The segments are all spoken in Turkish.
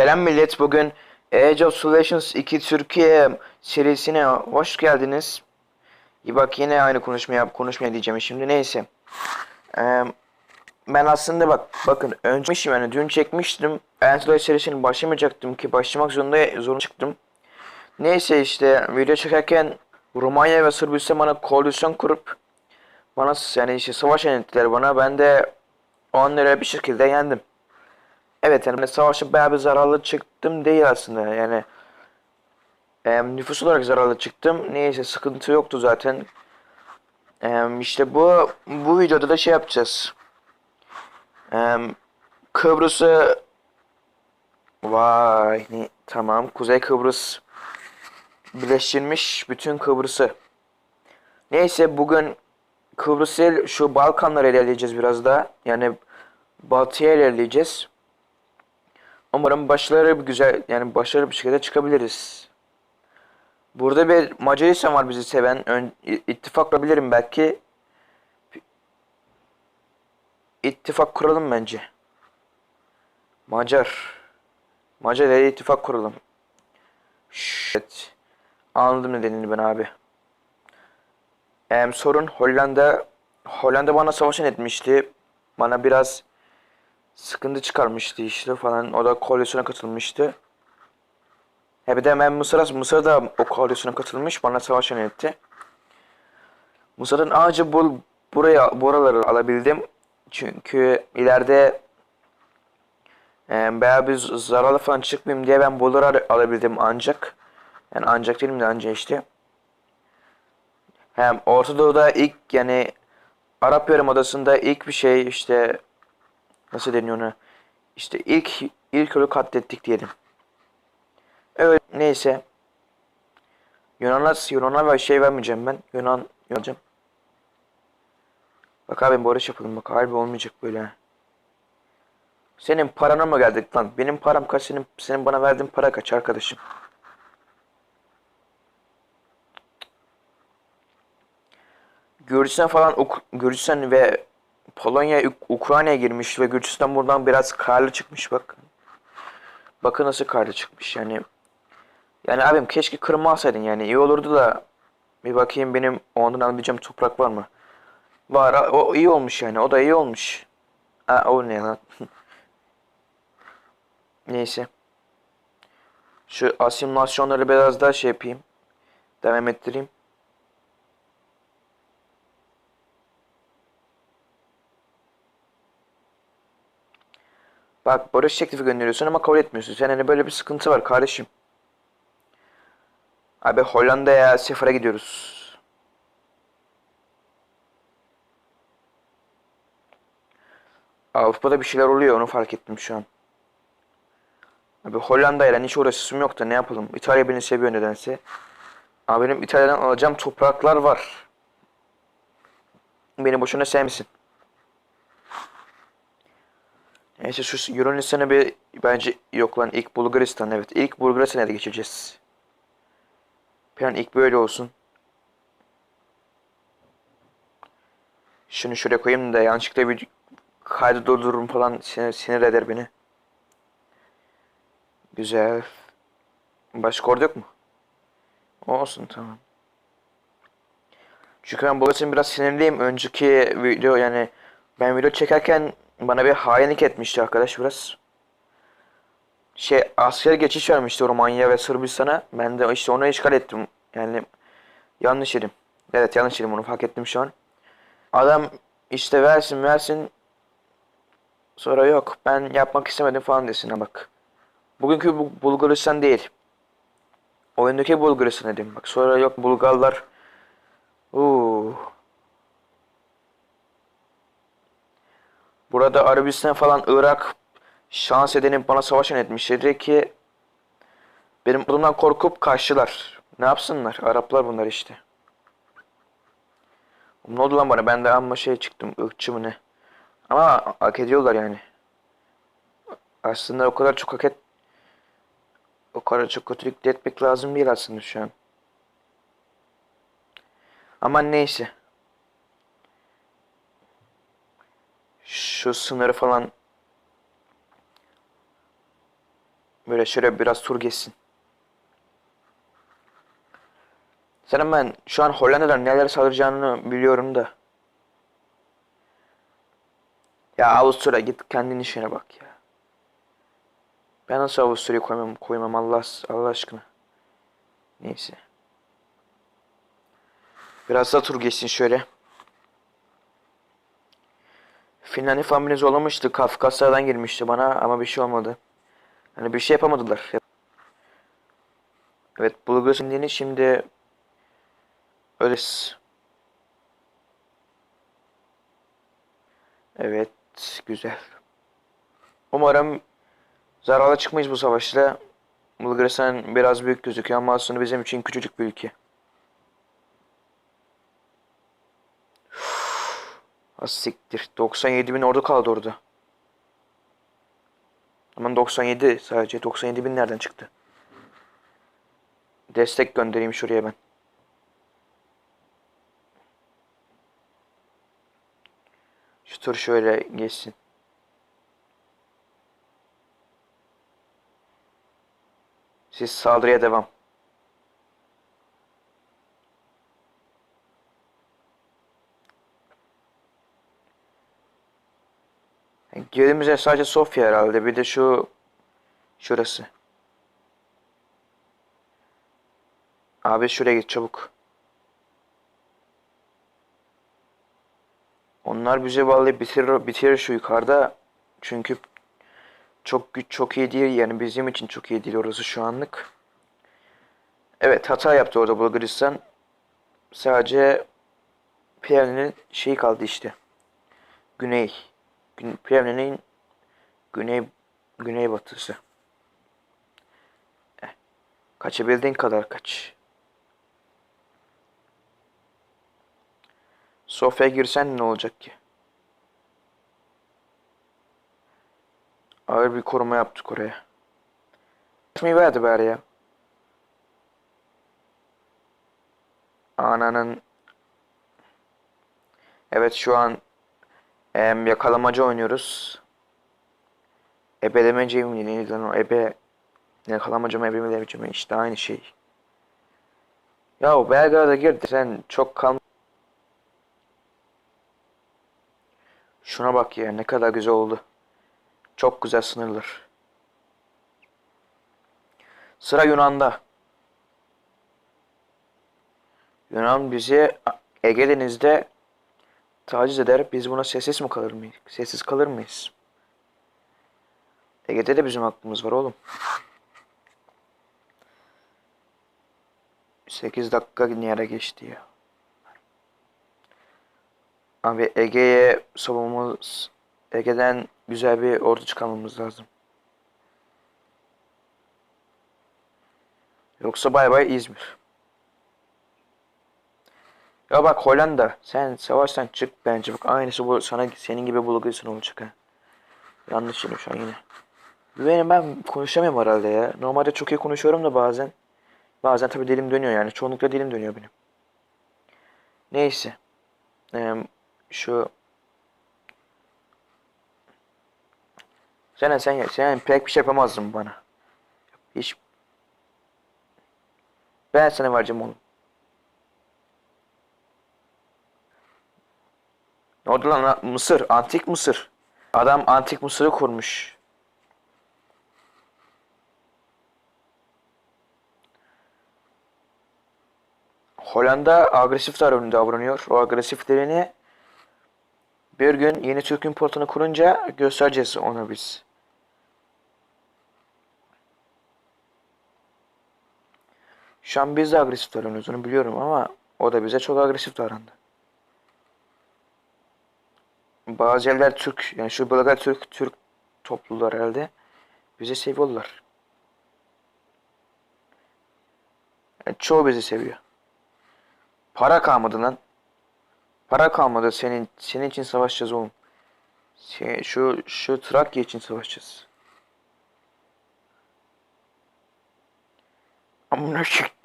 Selam millet bugün Age of Solutions 2 Türkiye serisine hoş geldiniz. İyi bak yine aynı konuşma yap konuşmaya diyeceğim şimdi neyse. Ee, ben aslında bak bakın önce yani dün çekmiştim. Antidote serisini başlamayacaktım ki başlamak zorunda zorunda çıktım. Neyse işte video çekerken Romanya ve Sırbistan bana koalisyon kurup bana yani işte savaş yönettiler bana ben de onları bir şekilde yendim. Evet yani savaşta bayağı bir zararlı çıktım değil aslında yani e, nüfus olarak zararlı çıktım. Neyse sıkıntı yoktu zaten. E, işte bu bu videoda da şey yapacağız. E, Kıbrıs'ı vay ne tamam Kuzey Kıbrıs birleştirilmiş bütün Kıbrıs'ı. Neyse bugün Kıbrıs'ı şu Balkanları ilerleyeceğiz biraz daha. Yani batıya ilerleyeceğiz. Umarım başarılı bir güzel yani başarılı bir şekilde çıkabiliriz. Burada bir Macaristan var bizi seven. Ön, ittifak kurabilirim belki. İttifak kuralım bence. Macar. Macar ile ittifak kuralım. Evet. Anladım nedenini ben abi. Em, sorun Hollanda. Hollanda bana savaşan etmişti. Bana biraz sıkıntı çıkarmıştı işte falan. O da koalisyona katılmıştı. He de ben Mısır'a, Mısır da o koalisyona katılmış. Bana savaş etti. Mısır'ın ağacı bul, buraya buraları alabildim. Çünkü ileride e, bir zararlı falan çıkmayayım diye ben buraları alabildim ancak. Yani ancak değilim de ancak işte. Hem Orta Doğu'da ilk yani Arap Yarımadası'nda ilk bir şey işte nasıl deniyor ona? İşte ilk ilk ölü katlettik diyelim. Evet neyse. Yunan'a Yunan'a şey vermeyeceğim ben. Yunan yapacağım. Bak abi barış yapalım bak harbi olmayacak böyle. Senin parana mı geldik lan? Benim param kaç senin, senin bana verdiğin para kaç arkadaşım? Gürcistan falan Gürcistan ve Polonya Uk Ukrayna'ya girmiş ve Gürcistan buradan biraz karlı çıkmış bak. Bakın nasıl karlı çıkmış yani. Yani abim keşke Kırım alsaydın yani iyi olurdu da bir bakayım benim ondan alabileceğim toprak var mı? Var o iyi olmuş yani o da iyi olmuş. Ha o ne lan? Neyse. Şu asimilasyonları biraz daha şey yapayım. Devam ettireyim. Bak barış teklifi gönderiyorsun ama kabul etmiyorsun. Sen hani böyle bir sıkıntı var kardeşim. Abi Hollanda'ya sefere gidiyoruz. Avrupa'da bir şeyler oluyor onu fark ettim şu an. Abi Hollanda'yla hiç uğraşısım yok da ne yapalım. İtalya beni seviyor nedense. Abi benim İtalya'dan alacağım topraklar var. Beni boşuna sevmesin. Neyse şu Yunanistan'a bir bence yok lan ilk Bulgaristan evet ilk Bulgaristan'a da geçeceğiz. Plan ilk böyle olsun. Şunu şuraya koyayım da yanlışlıkla bir kaydı durdururum falan sinir, sinir eder beni. Güzel. Başka orada yok mu? Olsun tamam. Çünkü ben bu için biraz sinirliyim. Önceki video yani ben video çekerken bana bir hainlik etmişti arkadaş biraz. Şey asker geçiş vermişti Romanya ve Sırbistan'a. Ben de işte onu işgal ettim. Yani yanlış yedim. Evet yanlış yedim onu fark ettim şu an. Adam işte versin versin. Sonra yok ben yapmak istemedim falan desin ha bak. Bugünkü bu Bulgaristan değil. Oyundaki Bulgaristan dedim. Bak sonra yok Bulgarlar. Uuu. Burada Arabistan falan Irak şans edenip bana savaş etmişlerdi ki benim bundan korkup kaçtılar. Ne yapsınlar? Araplar bunlar işte. Ne oldu lan bana? Ben de amma şey çıktım. ırkçı mı ne? Ama hak ediyorlar yani. Aslında o kadar çok hak et o kadar çok kötülük de etmek lazım değil aslında şu an. Ama neyse. Şu sınırı falan Böyle şöyle biraz tur geçsin. Senin ben şu an Hollanda'dan neler saldıracağını biliyorum da. Ya Avusturya git kendin işine bak ya. Ben nasıl Avusturya'yı koymam, koymam Allah, Allah aşkına. Neyse. Biraz da tur geçsin şöyle. Finlandiya familya zorlamıştı. Kafkasya'dan girmişti bana ama bir şey olmadı. Hani bir şey yapamadılar. Evet Bulgaristan dini şimdi öylesi. Evet güzel. Umarım zararlı çıkmayız bu savaşta. Bulgaristan biraz büyük gözüküyor ama aslında bizim için küçücük bir ülke. Az siktir. 97 bin ordu kaldı orada. Aman 97 sadece. 97 bin nereden çıktı? Destek göndereyim şuraya ben. Şu tur şöyle geçsin. Siz saldırıya devam. Girdiğimiz sadece Sofya herhalde. Bir de şu şurası. Abi şuraya git çabuk. Onlar bizi vallahi bitirir, bitirir şu yukarıda. Çünkü çok çok iyi değil yani bizim için çok iyi değil orası şu anlık. Evet hata yaptı orada Bulgaristan. Sadece Plevne'nin şeyi kaldı işte. Güney. Plevne'nin güney güneybatısı. Eh, Kaçabildiğin kadar kaç. Sofya'ya girsen ne olacak ki? Ağır bir koruma yaptık oraya. Kaçmayı verdi bari ya. Ananın Evet şu an em, yakalamaca oynuyoruz. Ebelemece mi neydi lan o ebe yakalamaca mı ebelemece mi işte aynı şey. Ya Belgrad'a girdi sen çok kal Şuna bak ya ne kadar güzel oldu. Çok güzel sınırlar. Sıra Yunan'da. Yunan bizi Ege Deniz'de taciz eder. Biz buna sessiz mi kalır mıyız? Sessiz kalır mıyız? Ege'de de bizim hakkımız var oğlum. 8 dakika ara geçti ya. Abi Ege'ye savunmamız Ege'den güzel bir ordu çıkarmamız lazım. Yoksa bay bay İzmir. Ya bak Hollanda sen savaştan çık bence bak aynısı bu sana senin gibi Bulgaristan olacak ha. Yanlış yedim şu an yine. Benim ben konuşamıyorum herhalde ya. Normalde çok iyi konuşuyorum da bazen. Bazen tabi dilim dönüyor yani. Çoğunlukla dilim dönüyor benim. Neyse. Ee, şu sen sen sen pek bir şey yapamazdın bana. Hiç ben sana vereceğim oğlum. Oldu lan Mısır, antik Mısır. Adam antik Mısır'ı kurmuş. Hollanda agresif davranıyor. O agresiflerini bir gün yeni Türk importunu kurunca göstereceğiz onu biz. Şu an biz de agresif davranıyoruz onu biliyorum ama o da bize çok agresif davrandı. Bazı yerler Türk yani şu bölgeler Türk Türk topluluğu herhalde bizi seviyorlar. Yani çoğu bizi seviyor. Para kalmadı lan. Para kalmadı senin senin için savaşacağız oğlum. Şey, şu şu Trakya için savaşacağız. Amına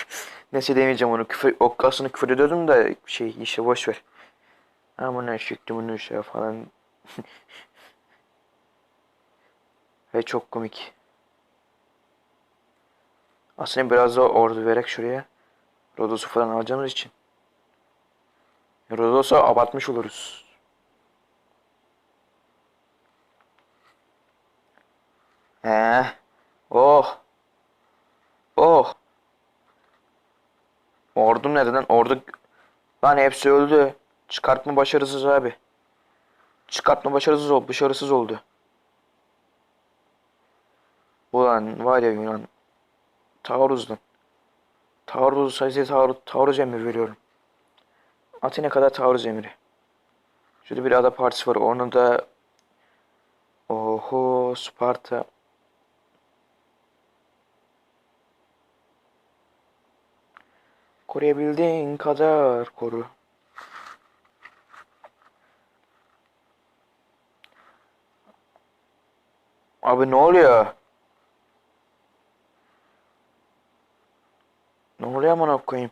Neyse demeyeceğim onu küfür o aslında küfür ediyordum da şey işte boş ver. Amına çıktım bunu şey falan. Ve çok komik. Aslında biraz da ordu vererek şuraya. Rodos'u falan alacağımız için. Rodos'u abartmış oluruz. He. Oh. Oh. Ordu neden? Ordu... Lan hepsi öldü. Çıkartma başarısız abi. Çıkartma başarısız oldu. Başarısız oldu. Ulan var ya Yunan. Taarruzdan. Taarruz sayısı taarruz, taarruz emri veriyorum. Atina kadar taarruz emri. Şurada bir ada partisi var. Onu da Oho Sparta. Koruyabildiğin kadar koru. Abi ne oluyor? Ne oluyor amına koyayım?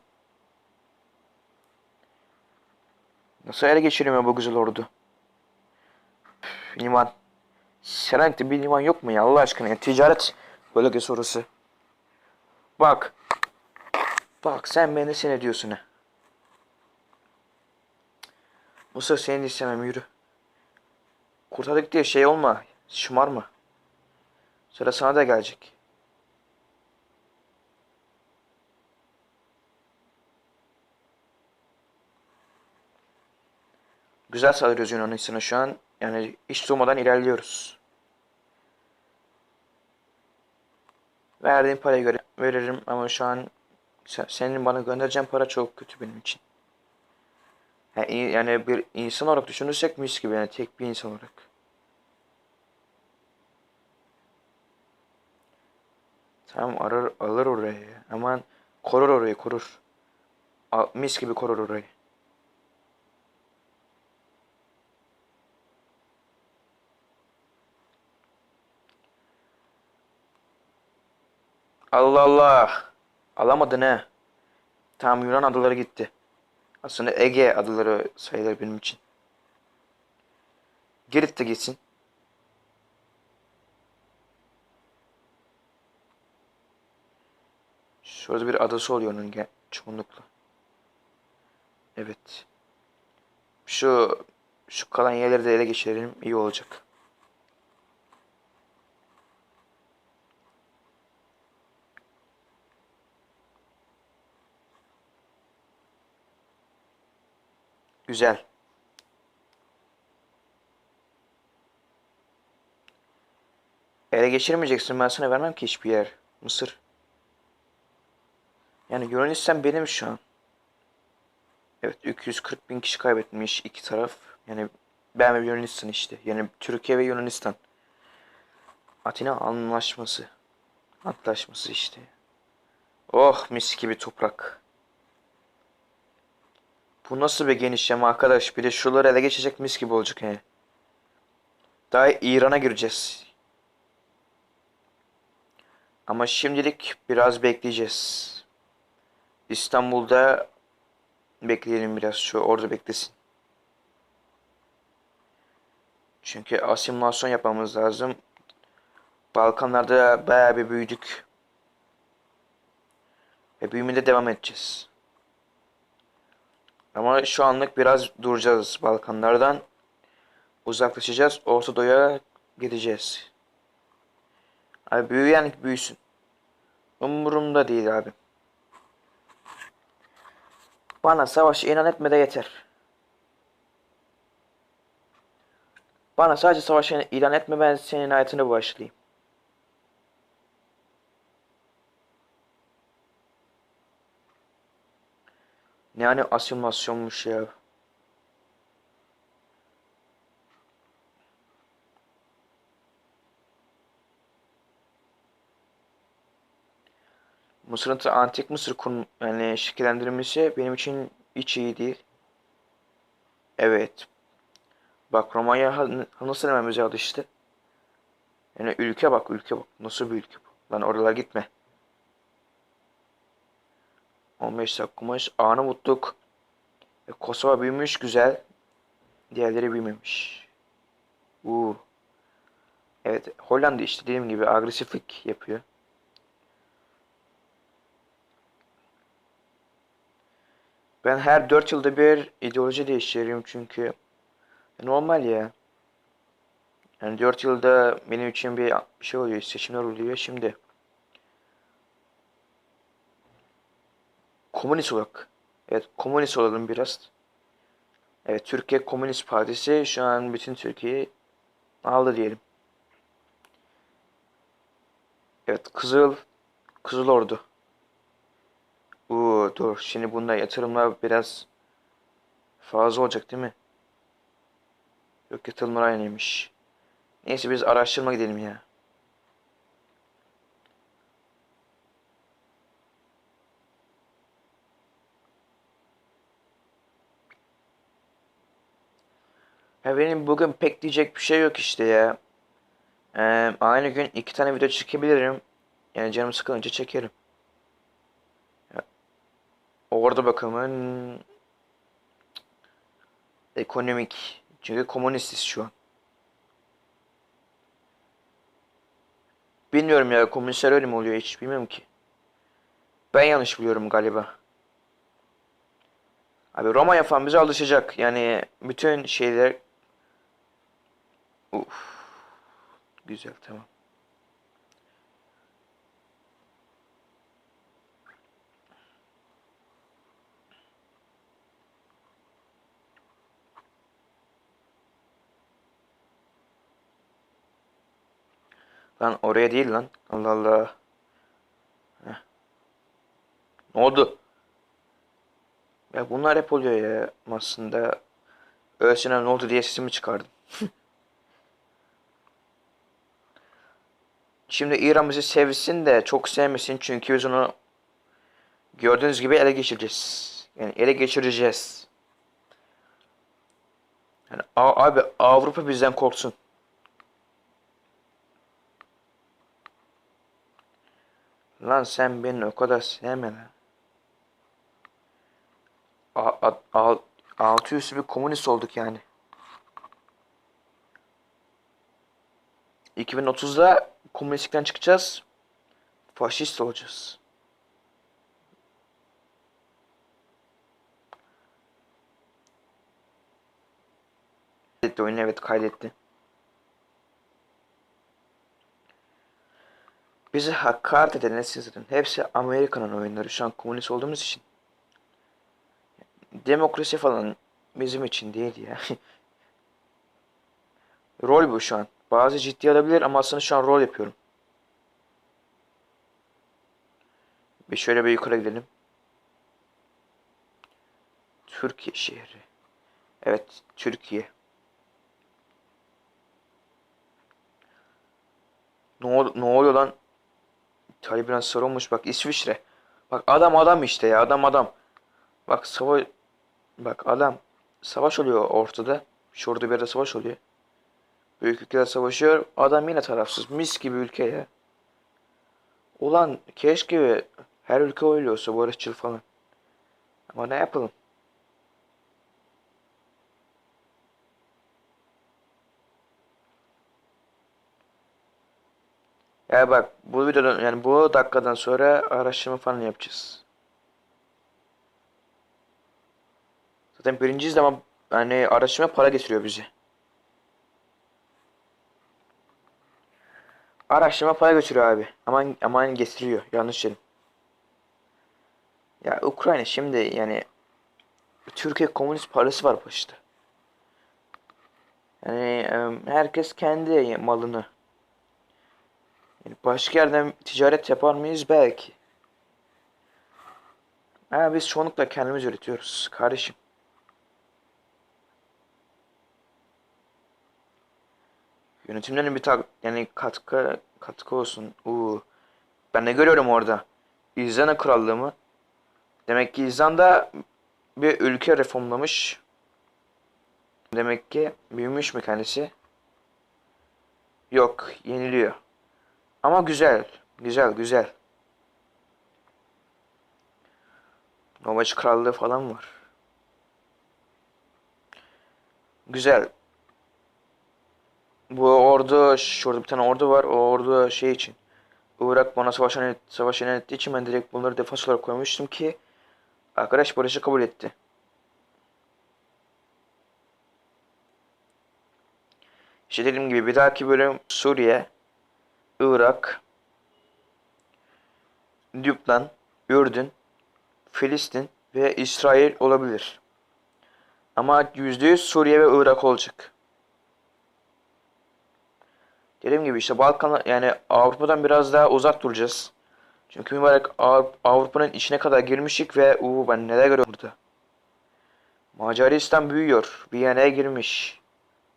Nasıl ele geçiremiyor bu güzel ordu? Üf, liman. Selanik'te bir liman yok mu ya Allah aşkına ya? Ticaret bölgesi orası. Bak. Bak sen beni sen ediyorsun ha. Mısır seni istemem yürü. Kurtardık diye şey olma. Şımarma. Sıra sana da gelecek. Güzel saldırıyoruz Yunanistan'a şu an. Yani hiç durmadan ilerliyoruz. Verdiğim paraya göre veririm ama şu an sen- senin bana göndereceğin para çok kötü benim için. Yani, yani bir insan olarak düşünürsek mis gibi yani tek bir insan olarak. Tamam arar, alır orayı. Aman korur orayı korur. Al- mis gibi korur orayı. Allah Allah. Alamadın he. Tamam Yunan adaları gitti. Aslında Ege adaları sayılır benim için. Girit de gitsin. Şurada bir adası oluyor onun çoğunlukla. Evet. Şu şu kalan yerleri de ele geçirelim iyi olacak. Güzel. Ele geçirmeyeceksin ben sana vermem ki hiçbir yer. Mısır. Yani Yunanistan benim şu an. Evet 240 bin kişi kaybetmiş iki taraf. Yani ben ve Yunanistan işte. Yani Türkiye ve Yunanistan. Atina anlaşması. Antlaşması işte. Oh mis gibi toprak. Bu nasıl bir genişleme arkadaş? Bir de şuraları ele geçecek mis gibi olacak he. Daha İran'a gireceğiz. Ama şimdilik biraz bekleyeceğiz. İstanbul'da bekleyelim biraz şu orada beklesin. Çünkü asimilasyon yapmamız lazım. Balkanlarda bayağı bir büyüdük. Ve büyümede devam edeceğiz. Ama şu anlık biraz duracağız Balkanlardan. Uzaklaşacağız. Orta Doğu'ya gideceğiz. Abi büyüyen büyüsün. Umurumda değil abi. Bana savaşı inan etme de yeter. Bana sadece savaşı ilan etme ben senin hayatını başlayayım. Ne hani asimilasyonmuş ya. Mısır'ın antik Mısır kun yani şekillendirilmesi benim için hiç iyi değil. Evet. Bak Romanya nasıl hemen bize alıştı. Yani ülke bak ülke bak. Nasıl bir ülke bu? Lan oralara gitme. 15 dakika kumaş. Arnavutluk. E, Kosova büyümüş güzel. Diğerleri büyümemiş. Uuu. Evet Hollanda işte dediğim gibi agresiflik yapıyor. Ben her 4 yılda bir ideoloji değiştiriyorum çünkü normal ya. Yani 4 yılda benim için bir şey oluyor, seçimler oluyor şimdi. Komünist olarak. Evet, komünist olalım biraz. Evet, Türkiye Komünist Partisi şu an bütün Türkiye'yi aldı diyelim. Evet, Kızıl Kızıl Ordu. Uuu dur. Şimdi bunda yatırımlar biraz fazla olacak değil mi? Yok yatırımlar aynıymış. Neyse biz araştırma gidelim ya. Ya benim bugün pek diyecek bir şey yok işte ya. Ee, aynı gün iki tane video çekebilirim. Yani canım sıkılınca çekerim. Orada bakımın ekonomik. Çünkü komünistiz şu an. Bilmiyorum ya komünistler öyle mi oluyor hiç bilmiyorum ki. Ben yanlış biliyorum galiba. Abi Romanya falan bize alışacak. Yani bütün şeyler... Uf. Güzel tamam. Lan oraya değil lan. Allah Allah. Heh. Ne oldu? Ya bunlar hep oluyor ya aslında. Ölsene ne oldu diye sesimi çıkardım. Şimdi İran bizi sevsin de çok sevmesin çünkü biz onu gördüğünüz gibi ele geçireceğiz. Yani ele geçireceğiz. Yani abi Avrupa bizden korksun. Lan sen beni o kadar sevme lan. Altı üstü bir komünist olduk yani. 2030'da komünistlikten çıkacağız. Faşist olacağız. Kaydetti oyunu evet kaydetti. Bizi hakaret eden zaten hepsi Amerika'nın oyunları şu an komünist olduğumuz için. Demokrasi falan bizim için değil ya. rol bu şu an. Bazı ciddi alabilir ama aslında şu an rol yapıyorum. Bir şöyle bir yukarı gidelim. Türkiye şehri. Evet, Türkiye. Ne, ol ne oluyor lan? Taliban sarılmış bak İsviçre. Bak adam adam işte ya adam adam. Bak savaş bak adam savaş oluyor ortada. Şurada bir yerde savaş oluyor. Büyük ülkeler savaşıyor. Adam yine tarafsız. Mis gibi ülke ya. Ulan keşke her ülke öyle olsa barışçıl falan. Ama ne yapalım? Ya bak bu videodan yani bu dakikadan sonra araştırma falan yapacağız. Zaten birinciyiz ama yani araştırma para getiriyor bize. Araştırma para götürüyor abi. Aman aman getiriyor. Yanlış dedim. Ya Ukrayna şimdi yani Türkiye komünist parası var başta. Yani herkes kendi malını. Yani başka yerden ticaret yapar mıyız belki. Ha, biz çoğunlukla kendimiz üretiyoruz kardeşim. Yönetimlerin bir tak yani katkı katkı olsun. Uuu. Ben ne görüyorum orada? İzlanda krallığı mı? Demek ki İzlanda bir ülke reformlamış. Demek ki büyümüş mü kendisi? Yok, yeniliyor. Ama güzel, güzel, güzel. Novaç Krallığı falan var. Güzel. Bu ordu, şurada bir tane ordu var. O ordu şey için. Irak bana savaş ilan, savaş ilan ettiği için ben direkt bunları defans olarak koymuştum ki Arkadaş barışı kabul etti. İşte dediğim gibi bir dahaki bölüm Suriye, Irak, Lübnan, Ürdün, Filistin ve İsrail olabilir. Ama %100 Suriye ve Irak olacak. Dediğim gibi işte Balkan yani Avrupa'dan biraz daha uzak duracağız. Çünkü mübarek Av- Avrupa'nın içine kadar girmiştik ve uuu ben neler görüyorum burada. Macaristan büyüyor. Viyana'ya girmiş.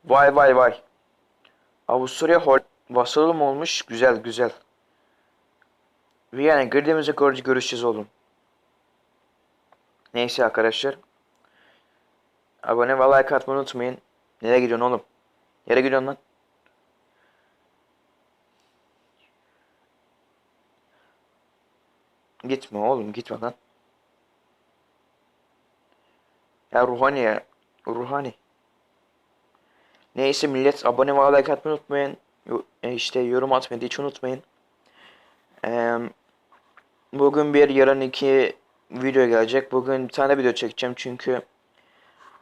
Vay vay vay. Avusturya Hol vasalım olmuş. Güzel güzel. Viyana girdiğimizde gör görüşeceğiz oğlum. Neyse arkadaşlar. Abone ve like atmayı unutmayın. Nereye gidiyorsun oğlum? Nereye gidiyorsun lan? Gitme oğlum gitme lan. Ya Ruhani ya. Ruhani. Neyse millet abone ve like atmayı unutmayın. E, işte yorum atmayı hiç unutmayın. Eee, bugün bir yarın iki video gelecek. Bugün bir tane video çekeceğim çünkü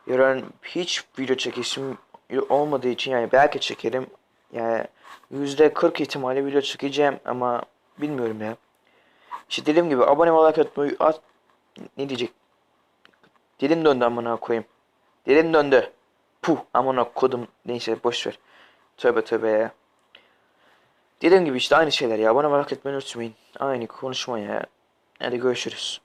yarın hiç video çekişim olmadığı için yani belki çekerim. Yani yüzde 40 ihtimalle video çekeceğim ama bilmiyorum ya. İşte dediğim gibi abone ve like atmayı at ne diyecek? Dilim döndü amına koyayım. Dilim döndü. Puh amına kodum. Neyse boş ver. Tövbe tövbe ya. Dediğim gibi işte aynı şeyler ya. Bana merak etmeyi unutmayın. Aynı konuşma ya. Hadi görüşürüz.